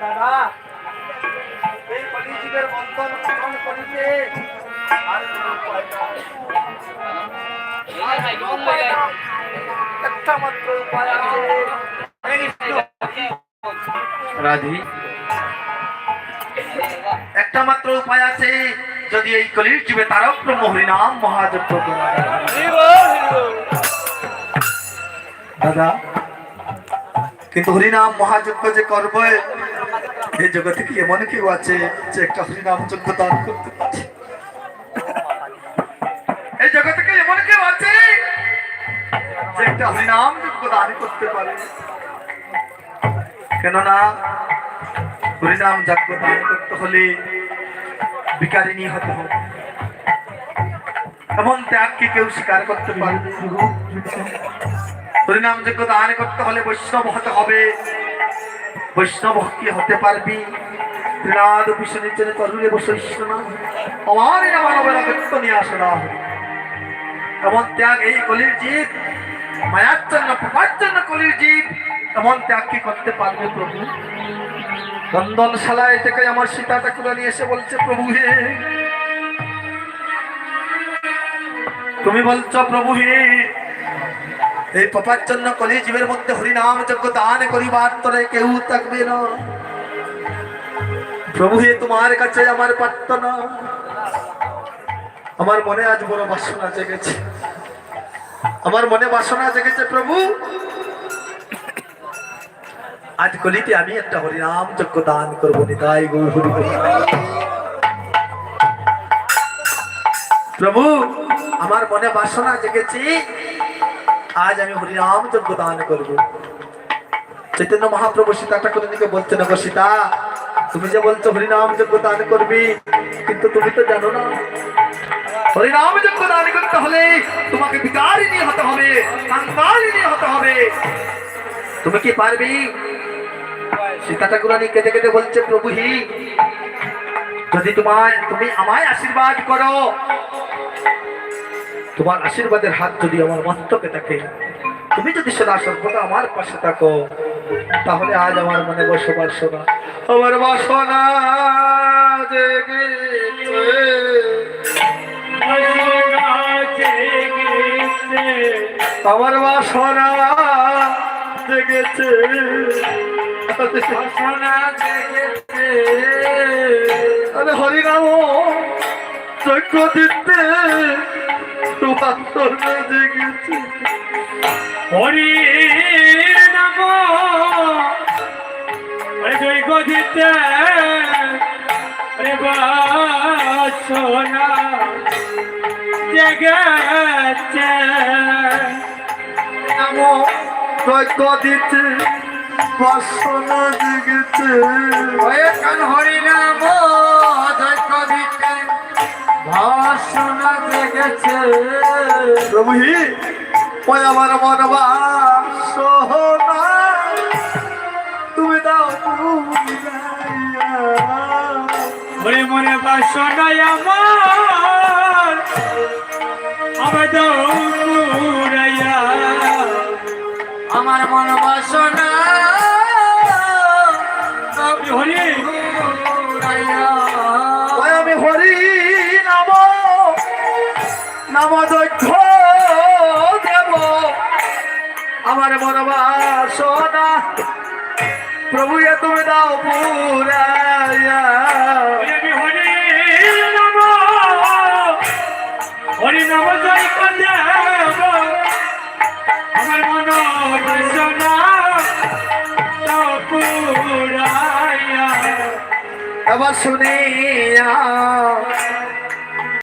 দাদা। এই কলিযুগের বন্ধন পূরণ করিতে আর। একটা মাত্র উপায় আছে। রাধি। একটা মাত্র উপায় আছে। যদি এই কলির যুগে তারক ব্রহ্ম হরিনাম মহাযজ্ঞ দাদা কিন্তু হরিনাম মহাযজ্ঞ যে করবে এই জগতে কি এমন কেউ আছে যে একটা হরিনাম যজ্ঞ দান করতে পারে এই জগতে কি এমন কেউ আছে যে একটা হরিনাম যজ্ঞ দান করতে পারে? কেননা হরিনাম যজ্ঞ দান করতে হলে বিকারিনী হতে হবে। এমন ত্যাগকে কেউ স্বীকার করতে পারবে হরিনাম যজ্ঞ দান করতে হলে বৈষ্ণব হতে হবে। বৈষ্ণব কি হতে পারবি? ত্রিনাদ পিছনের জন্য তরুণে বসিষ্ণ না। আমার আমার অবরাগত্ব নিয়ে আসো না। এমন ত্যাগ এই কলির জীব, মায়ার জন্য, প্রভার জন্য কলির জীব, এমন ত্যাগ কি করতে পারবে প্রভু? নন্দনশালায় থেকে আমার সীতা ঠাকুরা নিয়ে এসে বলছে, প্রভু হে। তুমি বলছো, প্রভু হে। এই পাপার জন্য কলি জীবের মধ্যে হরিনাম যজ্ঞ দান করিবার তরে কেউ থাকবে না। প্রভু হে, তোমার কাছে আমার প্রার্থনা। আমার মনে আজ বড় বাসনা জেগেছে। আমার মনে বাসনা জেগেছে, প্রভু। আজ কলিতে আমি একটা হরিনাম যজ্ঞ দান করব, নিতাই হরি হরি। প্রভু, আমার মনে বাসনা জেগেছে। আজ আমি হরিনাম যজ্ঞ দান করব। চৈতন্য মহাপ্রভু সীতা ঠাকুরকে বলছেন গো সীতা, তুমি যে বলছো হরিনাম যজ্ঞ দান করবি, কিন্তু তুমি তো জানো না। হরিনাম যজ্ঞ দান করতে হলে তোমাকে বিকারিনী হতে হবে কাঙ্গালিনী হতে হবে। তুমি কি পারবি? সীতা ঠাকুরানী কেঁদে কেঁদে বলছে প্রভু হি যদি তোমায়, তুমি আমায় আশীর্বাদ করো তোমার আশীর্বাদের হাত যদি আমার মস্তকে থাকে তুমি যদি সদা সর্বদা আমার পাশে থাকো তাহলে আজ আমার মনে বসবাস সোনা আমার বাসনা আমার বাসনা জেগেছে বাসনা জেগেছে আরে হরিনাম যজ্ঞ দিতে গদিতে বাসনা জেগেছে নাম যজ্ঞ দিতে বাসনা জেগেছে কান হরি নাম। ভাষণা জেগেছে প্রভু হি ওই আমার মন বাসনা তুমি দাও মনে বাসনা আমার। আমার দৌড়াইয়া আমার মন বাসনা নাম যজ্ঞ দেব আমার মন বাসনা প্রভু এ তুমি দাও পুরাইয়া হরি নাম। জয় দেব আমার মন বাসনা পুরাইয়া। এবার শুনিয়া।